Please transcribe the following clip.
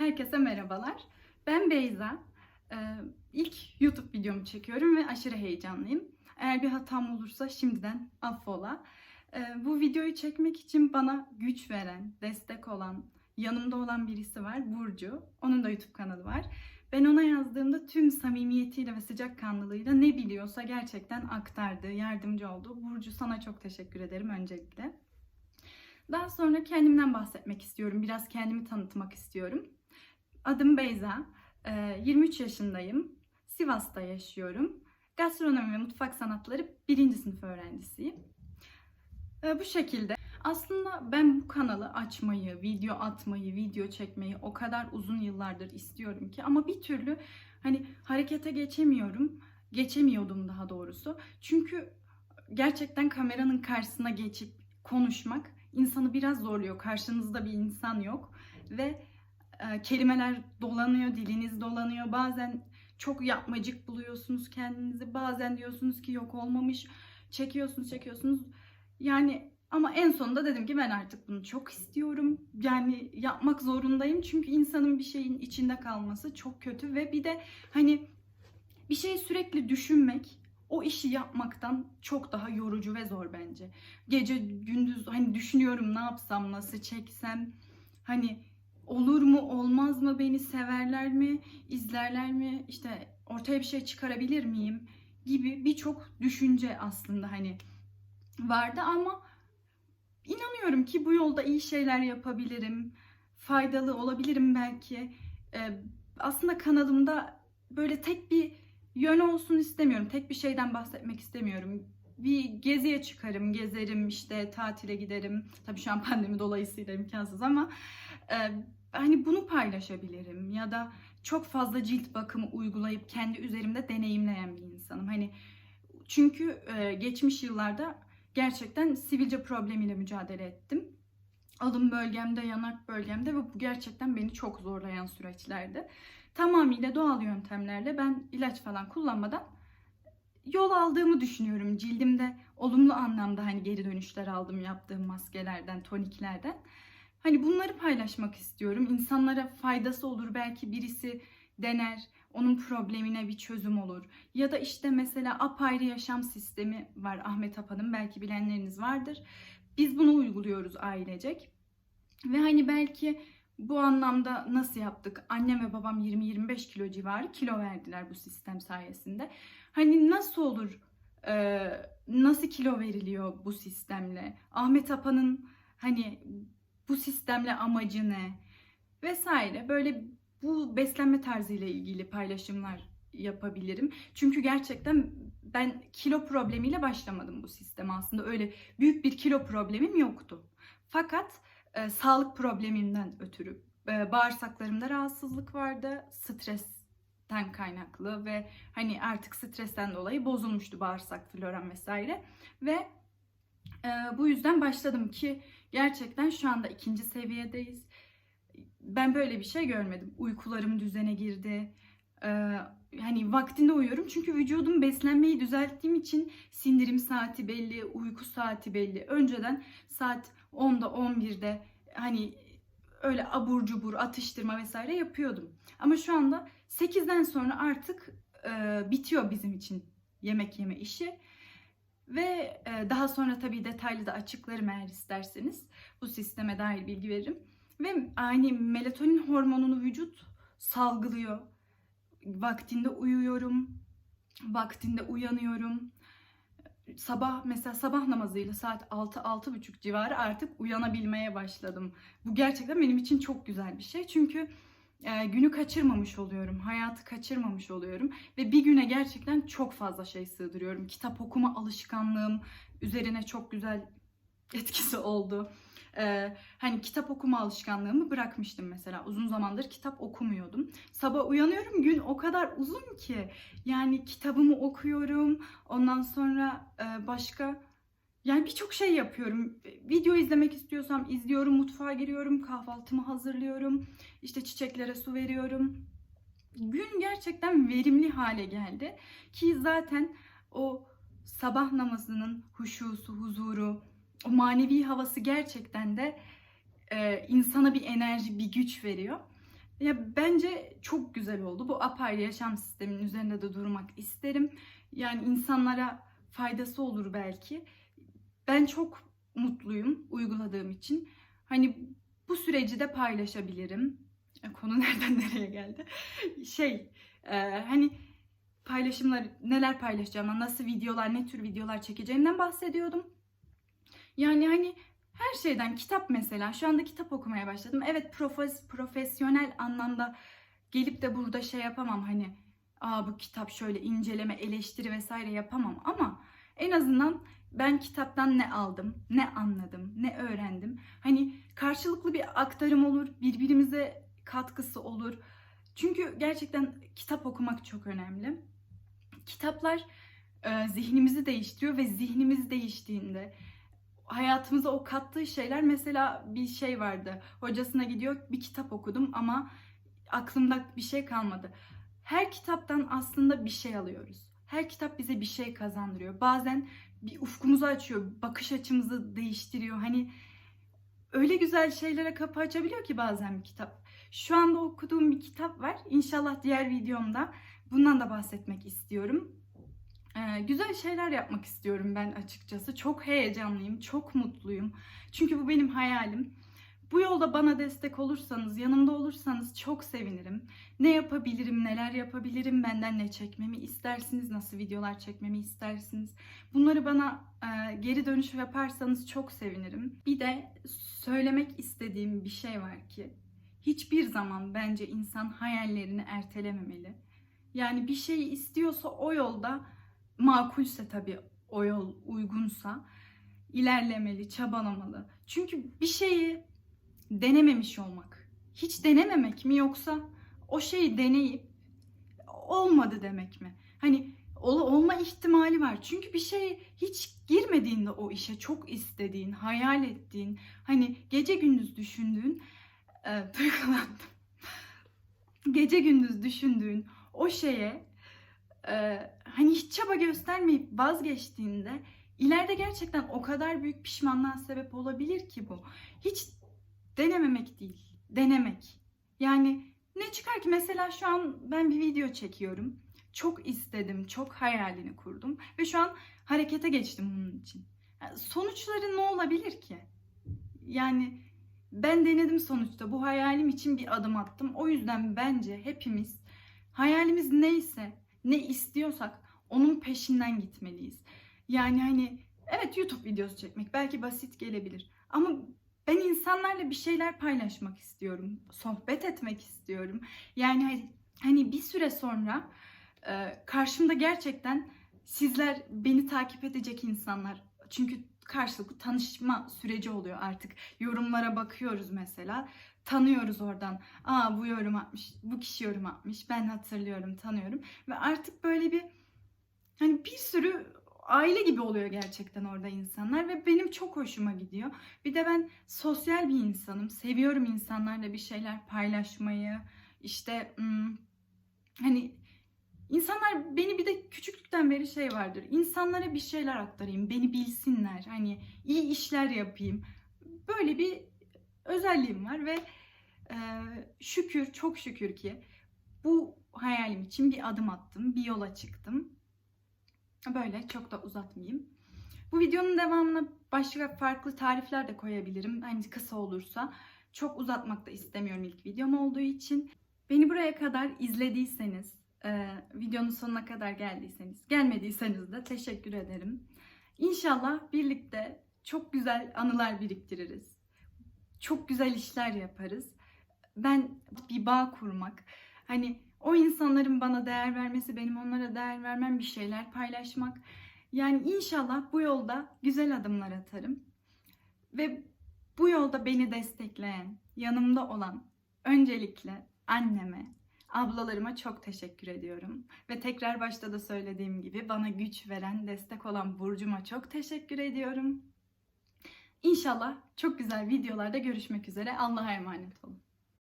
Herkese merhabalar. Ben Beyza. Ee, ilk YouTube videomu çekiyorum ve aşırı heyecanlıyım. Eğer bir hatam olursa şimdiden affola. Ee, bu videoyu çekmek için bana güç veren, destek olan, yanımda olan birisi var. Burcu. Onun da YouTube kanalı var. Ben ona yazdığımda tüm samimiyetiyle ve sıcakkanlılığıyla ne biliyorsa gerçekten aktardı, yardımcı oldu. Burcu sana çok teşekkür ederim öncelikle. Daha sonra kendimden bahsetmek istiyorum. Biraz kendimi tanıtmak istiyorum. Adım Beyza. Ee, 23 yaşındayım. Sivas'ta yaşıyorum. Gastronomi ve mutfak sanatları birinci sınıf öğrencisiyim. Ee, Bu şekilde. Aslında ben bu kanalı açmayı, video atmayı, video çekmeyi o kadar uzun yıllardır istiyorum ki ama bir türlü hani harekete geçemiyorum. Geçemiyordum daha doğrusu. Çünkü gerçekten kameranın karşısına geçip konuşmak insanı biraz zorluyor. Karşınızda bir insan yok ve e, kelimeler dolanıyor, diliniz dolanıyor. Bazen çok yapmacık buluyorsunuz kendinizi. Bazen diyorsunuz ki yok olmamış. Çekiyorsunuz, çekiyorsunuz. Yani ama en sonunda dedim ki ben artık bunu çok istiyorum. Yani yapmak zorundayım. Çünkü insanın bir şeyin içinde kalması çok kötü ve bir de hani bir şeyi sürekli düşünmek o işi yapmaktan çok daha yorucu ve zor bence. Gece gündüz hani düşünüyorum ne yapsam, nasıl çeksem, hani olur mu, olmaz mı, beni severler mi, izlerler mi, işte ortaya bir şey çıkarabilir miyim gibi birçok düşünce aslında hani vardı ama inanıyorum ki bu yolda iyi şeyler yapabilirim, faydalı olabilirim belki. Ee, aslında kanalımda böyle tek bir yön olsun istemiyorum. Tek bir şeyden bahsetmek istemiyorum. Bir geziye çıkarım, gezerim, işte tatile giderim. Tabii şu an pandemi dolayısıyla imkansız ama e, hani bunu paylaşabilirim ya da çok fazla cilt bakımı uygulayıp kendi üzerimde deneyimleyen bir insanım. Hani çünkü e, geçmiş yıllarda gerçekten sivilce problemiyle mücadele ettim. Alın bölgemde, yanak bölgemde ve bu gerçekten beni çok zorlayan süreçlerdi tamamıyla doğal yöntemlerle ben ilaç falan kullanmadan yol aldığımı düşünüyorum. Cildimde olumlu anlamda hani geri dönüşler aldım yaptığım maskelerden, toniklerden. Hani bunları paylaşmak istiyorum. İnsanlara faydası olur. Belki birisi dener, onun problemine bir çözüm olur. Ya da işte mesela apayrı yaşam sistemi var Ahmet Apa'nın. Belki bilenleriniz vardır. Biz bunu uyguluyoruz ailecek. Ve hani belki bu anlamda nasıl yaptık? Annem ve babam 20-25 kilo civarı kilo verdiler bu sistem sayesinde. Hani nasıl olur? e, nasıl kilo veriliyor bu sistemle? Ahmet Apa'nın hani bu sistemle amacı ne? Vesaire. Böyle bu beslenme tarzıyla ilgili paylaşımlar yapabilirim. Çünkü gerçekten ben kilo problemiyle başlamadım bu sisteme aslında. Öyle büyük bir kilo problemim yoktu. Fakat e, sağlık problemimden ötürü e, bağırsaklarımda rahatsızlık vardı. Stresten kaynaklı ve hani artık stresten dolayı bozulmuştu bağırsak floram vesaire. Ve e, bu yüzden başladım ki gerçekten şu anda ikinci seviyedeyiz. Ben böyle bir şey görmedim. Uykularım düzene girdi. E, hani vaktinde uyuyorum çünkü vücudum beslenmeyi düzelttiğim için sindirim saati belli, uyku saati belli. Önceden saat 10'da 11'de hani öyle abur cubur atıştırma vesaire yapıyordum. Ama şu anda 8'den sonra artık e, bitiyor bizim için yemek yeme işi. Ve e, daha sonra tabii detaylı da açıklarım eğer isterseniz. Bu sisteme dair bilgi veririm. Ve aynı melatonin hormonunu vücut salgılıyor. Vaktinde uyuyorum. Vaktinde uyanıyorum sabah mesela sabah namazıyla saat 6-6.30 civarı artık uyanabilmeye başladım. Bu gerçekten benim için çok güzel bir şey. Çünkü e, günü kaçırmamış oluyorum, hayatı kaçırmamış oluyorum ve bir güne gerçekten çok fazla şey sığdırıyorum. Kitap okuma alışkanlığım üzerine çok güzel etkisi oldu. Ee, hani kitap okuma alışkanlığımı bırakmıştım mesela. Uzun zamandır kitap okumuyordum. Sabah uyanıyorum gün o kadar uzun ki. Yani kitabımı okuyorum. Ondan sonra e, başka yani birçok şey yapıyorum. Video izlemek istiyorsam izliyorum, mutfağa giriyorum, kahvaltımı hazırlıyorum. işte çiçeklere su veriyorum. Gün gerçekten verimli hale geldi. Ki zaten o sabah namazının huşusu, huzuru, o manevi havası gerçekten de e, insana bir enerji, bir güç veriyor. Ya bence çok güzel oldu. Bu apayrı yaşam sisteminin üzerinde de durmak isterim. Yani insanlara faydası olur belki. Ben çok mutluyum uyguladığım için. Hani bu süreci de paylaşabilirim. Ya Konu nereden nereye geldi? Şey, e, hani paylaşımlar, neler paylaşacağım, nasıl videolar, ne tür videolar çekeceğimden bahsediyordum. Yani hani her şeyden kitap mesela. Şu anda kitap okumaya başladım. Evet profes, profesyonel anlamda gelip de burada şey yapamam hani aa bu kitap şöyle inceleme, eleştiri vesaire yapamam ama en azından ben kitaptan ne aldım, ne anladım, ne öğrendim. Hani karşılıklı bir aktarım olur, birbirimize katkısı olur. Çünkü gerçekten kitap okumak çok önemli. Kitaplar e, zihnimizi değiştiriyor ve zihnimiz değiştiğinde hayatımıza o kattığı şeyler mesela bir şey vardı. Hocasına gidiyor bir kitap okudum ama aklımda bir şey kalmadı. Her kitaptan aslında bir şey alıyoruz. Her kitap bize bir şey kazandırıyor. Bazen bir ufkumuzu açıyor, bakış açımızı değiştiriyor. Hani öyle güzel şeylere kapı açabiliyor ki bazen bir kitap. Şu anda okuduğum bir kitap var. İnşallah diğer videomda bundan da bahsetmek istiyorum. Ee, güzel şeyler yapmak istiyorum ben açıkçası. Çok heyecanlıyım, çok mutluyum. Çünkü bu benim hayalim. Bu yolda bana destek olursanız, yanımda olursanız çok sevinirim. Ne yapabilirim, neler yapabilirim, benden ne çekmemi istersiniz, nasıl videolar çekmemi istersiniz. Bunları bana e, geri dönüş yaparsanız çok sevinirim. Bir de söylemek istediğim bir şey var ki hiçbir zaman bence insan hayallerini ertelememeli. Yani bir şeyi istiyorsa o yolda makulse tabii o yol uygunsa ilerlemeli, çabalamalı. Çünkü bir şeyi denememiş olmak. Hiç denememek mi yoksa o şeyi deneyip olmadı demek mi? Hani ol, olma ihtimali var. Çünkü bir şey hiç girmediğinde o işe çok istediğin, hayal ettiğin, hani gece gündüz düşündüğün, e, duygulandım. Gece gündüz düşündüğün o şeye e, hani hiç çaba göstermeyip vazgeçtiğinde ileride gerçekten o kadar büyük pişmanlığa sebep olabilir ki bu. Hiç denememek değil, denemek. Yani ne çıkar ki mesela şu an ben bir video çekiyorum. Çok istedim, çok hayalini kurdum ve şu an harekete geçtim bunun için. Yani sonuçları ne olabilir ki? Yani ben denedim sonuçta. Bu hayalim için bir adım attım. O yüzden bence hepimiz hayalimiz neyse, ne istiyorsak onun peşinden gitmeliyiz. Yani hani evet YouTube videosu çekmek belki basit gelebilir ama ben insanlarla bir şeyler paylaşmak istiyorum. Sohbet etmek istiyorum. Yani hani- hani bir süre sonra e, karşımda gerçekten sizler beni takip edecek insanlar. Çünkü karşılıklı tanışma süreci oluyor artık. Yorumlara bakıyoruz mesela. Tanıyoruz oradan. Aa bu yorum atmış, bu kişi yorum atmış. Ben hatırlıyorum, tanıyorum. Ve artık böyle bir hani bir sürü aile gibi oluyor gerçekten orada insanlar ve benim çok hoşuma gidiyor. Bir de ben sosyal bir insanım. Seviyorum insanlarla bir şeyler paylaşmayı. İşte hani insanlar beni bir de küçüklükten beri şey vardır. İnsanlara bir şeyler aktarayım, beni bilsinler. Hani iyi işler yapayım. Böyle bir özelliğim var ve şükür, çok şükür ki bu hayalim için bir adım attım, bir yola çıktım. Böyle çok da uzatmayayım. Bu videonun devamına başka farklı tarifler de koyabilirim. Hani kısa olursa. Çok uzatmak da istemiyorum ilk videom olduğu için. Beni buraya kadar izlediyseniz, e, videonun sonuna kadar geldiyseniz, gelmediyseniz de teşekkür ederim. İnşallah birlikte çok güzel anılar biriktiririz. Çok güzel işler yaparız. Ben bir bağ kurmak, hani o insanların bana değer vermesi, benim onlara değer vermem, bir şeyler paylaşmak. Yani inşallah bu yolda güzel adımlar atarım. Ve bu yolda beni destekleyen, yanımda olan öncelikle anneme, ablalarıma çok teşekkür ediyorum. Ve tekrar başta da söylediğim gibi bana güç veren, destek olan Burcu'ma çok teşekkür ediyorum. İnşallah çok güzel videolarda görüşmek üzere. Allah'a emanet olun.